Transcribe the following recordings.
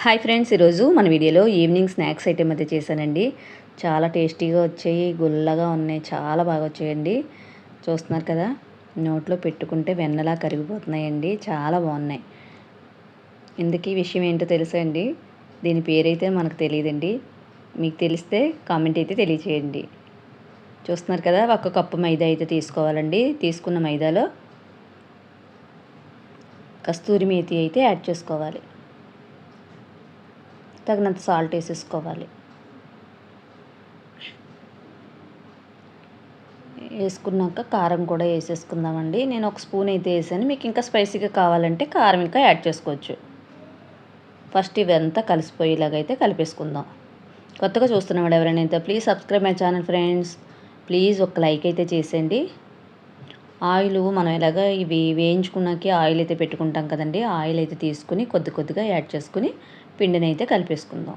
Hi friends ఈరోజు మన వీడియోలో ఈవినింగ్ స్నాక్స్ ఐటెం అయితే చేశానండి. చాలా టేస్టీగా వచ్చాయి గుల్లగా ఉన్నాయి చాలా బాగా వచ్చాయండి. చూస్తున్నారు కదా నోట్లో పెట్టుకుంటే వెన్నలా కరిగిపోతున్నాయండి చాలా బాగున్నాయి. ఇందుకీ విషయం ఏంటో తెలుసా అండి? దీని పేరైతే మనకు తెలియదండి. మీకు తెలిస్తే కామెంట్ అయితే తెలియచేయండి. చూస్తున్నారు కదా ఒక కప్పు మైదా అయితే తీసుకోవాలండి. తీసుకున్న మైదాలో కస్తూరి మేతి అయితే యాడ్ చేసుకోవాలి. తగినంత సాల్ట్ వేసేసుకోవాలి. వేసుకున్నాక కారం కూడా వేసేసుకుందామండి. నేను ఒక స్పూన్ అయితే వేసాను. మీకు ఇంకా స్పైసీగా కావాలంటే కారం ఇంకా యాడ్ చేసుకోవచ్చు. ఫస్ట్ ఇవంతా కలిసిపోయేలాగైతే కలిపేసుకుందాం. కొత్తగా చూస్తున్నాడు ఎవరైనా అయితే please subscribe my channel friends please ఒక లైక్ అయితే చేసేయండి. ఆయిల్ మనం ఇలాగ ఇవి వేయించుకున్నాకే ఆయిల్ అయితే పెట్టుకుంటాం కదండి. ఆయిల్ అయితే తీసుకుని కొద్ది కొద్దిగా యాడ్ చేసుకుని పిండిని అయితే కలిపేసుకుందాం.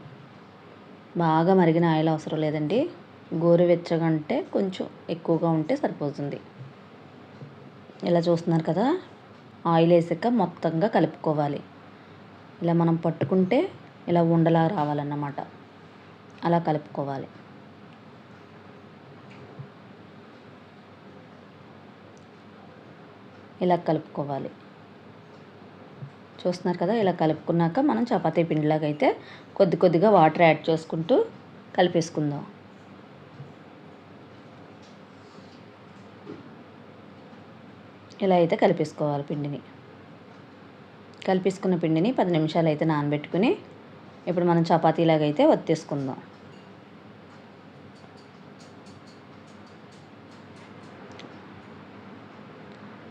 బాగా మరిగిన ఆయిల్ అవసరం లేదండి. గోరువెచ్చగా అంటే కొంచెం ఎక్కువగా ఉంటే సరిపోతుంది. ఇలా చూస్తున్నారు కదా ఆయిల్ వేసాక మొత్తంగా కలుపుకోవాలి. ఇలా మనం పట్టుకుంటే ఇలా ఉండలా రావాలన్నమాట. అలా కలుపుకోవాలి. ఇలా కలుపుకోవాలి. చూస్తున్నారు కదా ఇలా కలుపుకున్నాక మనం చపాతీ పిండిలాగా అయితే కొద్ది కొద్దిగా వాటర్ యాడ్ చేసుకుంటూ కలిపేసుకుందాం. ఇలా అయితే కలిపేసుకోవాలి పిండిని. కలిపేసుకున్న పిండిని పది నిమిషాలు అయితే నానబెట్టుకుని ఇప్పుడు మనం చపాతీలాగా అయితే వత్తేసుకుందాం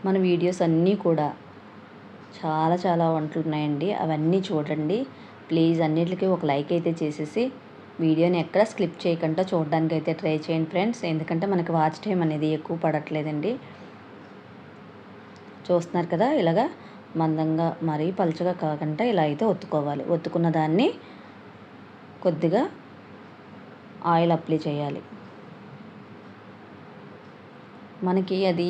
మన వీడియోస్ అన్నీ కూడా చాలా చాలా వంటలు ఉన్నాయండి అవన్నీ చూడండి. ప్లీజ్ అన్నిటికీ ఒక లైక్ అయితే చేసేసి వీడియోని ఎక్కడ స్కిప్ చేయకుండా చూడడానికి అయితే ట్రై చేయండి ఫ్రెండ్స్. ఎందుకంటే మనకి వాచ్ టైం అనేది ఎక్కువ పడట్లేదండి. చూస్తున్నారు కదా ఇలాగా మందంగా మరీ పలుచగా కాకుండా ఇలా అయితే ఒత్తుకోవాలి. ఒత్తుకున్న దాన్ని కొద్దిగా ఆయిల్ అప్లై చేయాలి. మనకి అది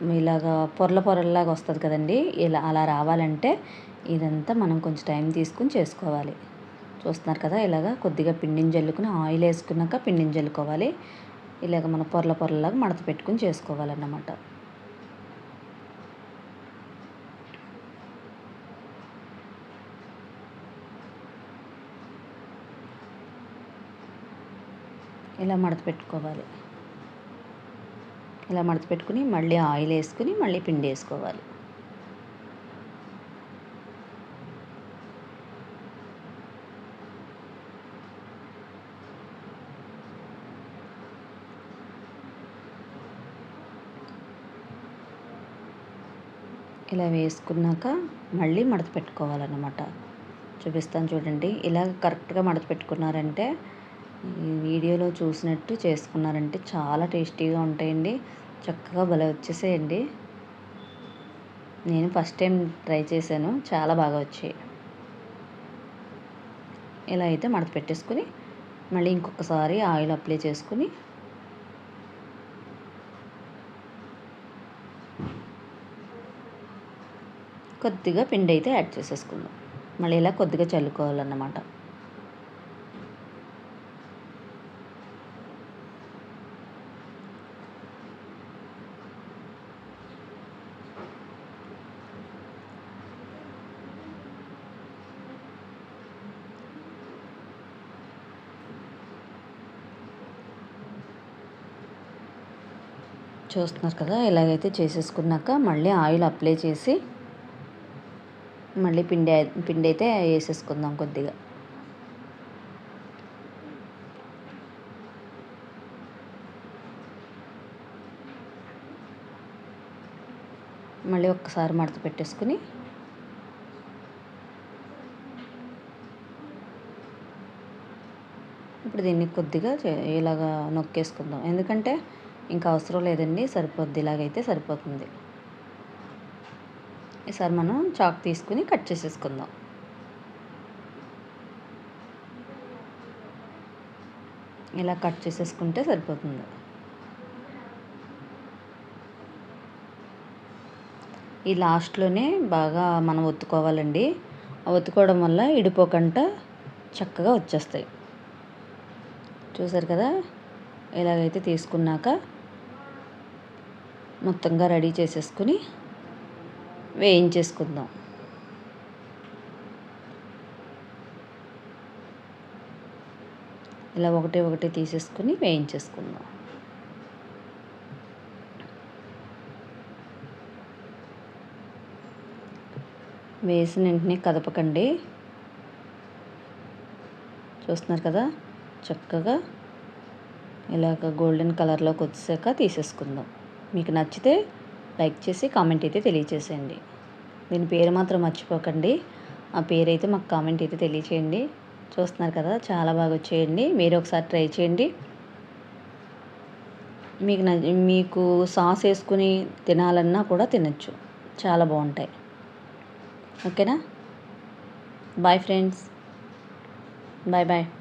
ఇలాగా పొరల పొరల్లాగా వస్తుంది కదండి. ఇలా అలా రావాలంటే ఇదంతా మనం కొంచెం టైం తీసుకుని చేసుకోవాలి. చూస్తున్నారు కదా ఇలాగ కొద్దిగా పిండిని జల్లుకుని ఆయిల్ వేసుకున్నాక పిండిని జల్లుకోవాలి. ఇలాగ మన పొరల పొరలాగా మడత పెట్టుకుని చేసుకోవాలన్నమాట. ఇలా మడత పెట్టుకోవాలి. ఇలా మడత పెట్టుకుని మళ్ళీ ఆయిల్ వేసుకుని మళ్ళీ పిండి వేసుకోవాలి. ఇలా వేసుకున్నాక మళ్ళీ మడత పెట్టుకోవాలన్నమాట చూపిస్తాను చూడండి. ఇలా కరెక్ట్గా మడత పెట్టుకున్నారంటే వీడియోలో చూసినట్టు చేసుకున్నారంటే చాలా టేస్టీగా ఉంటాయండి. చక్కగా భలే వచ్చేసేయండి. నేను ఫస్ట్ టైం ట్రై చేశాను. చాలా బాగా వచ్చాయి. ఇలా అయితే మడత పెట్టేసుకుని మళ్ళీ ఇంకొకసారి ఆయిల్ అప్లై చేసుకుని కొద్దిగా పిండి అయితే యాడ్ చేసేసుకుందాం. మళ్ళీ ఇలా కొద్దిగా చల్లుకోవాలన్నమాట. చూస్తున్నారు కదా ఇలాగైతే చేసేసుకున్నాక మళ్ళీ ఆయిల్ అప్లై చేసి మళ్ళీ పిండి పిండి అయితే వేసేసుకుందాం కొద్దిగా. మళ్ళీ ఒక్కసారి మడత పెట్టేసుకుని ఇప్పుడు దీన్ని కొద్దిగా ఇలాగా నొక్కేసుకుందాం. ఎందుకంటే ఇంకా అవసరం లేదండి సరిపోద్ది ఇలాగైతే సరిపోతుంది. ఈసారి మనం చాక్ తీసుకుని కట్ చేసేసుకుందాం. ఇలా కట్ చేసేసుకుంటే సరిపోతుంది. ఈ లాస్ట్లోనే బాగా మనం ఒత్తుకోవాలండి. ఒత్తుకోవడం వల్ల ఇడిపోకుండా చక్కగా వచ్చేస్తాయి. చూసారు కదా? ఇలాగైతే తీసుకున్నాక మొత్తంగా రెడీ చేసేసుకుని వేయించేసుకుందాం. ఇలా ఒకటి ఒకటి తీసేసుకుని వేయించేసుకుందాం. వేసిన వెంటనే కదపకండి. చూస్తున్నారు కదా? చక్కగా ఇలాగ గోల్డెన్ కలర్లోకి వచ్చాక తీసేసుకుందాం. మీకు నచ్చితే లైక్ చేసి కామెంట్ అయితే తెలియచేసేయండి. దీని పేరు మాత్రం మర్చిపోకండి. ఆ పేరు అయితే మాకు కామెంట్ అయితే తెలియచేయండి. చూస్తున్నారు కదా చాలా బాగా వచ్చేయండి. మీరు ఒకసారి ట్రై చేయండి. మీకు మీకు సాస్ వేసుకుని తినాలన్నా కూడా తినచ్చు. చాలా బాగుంటాయి. ఓకేనా? Bye friends. Bye bye.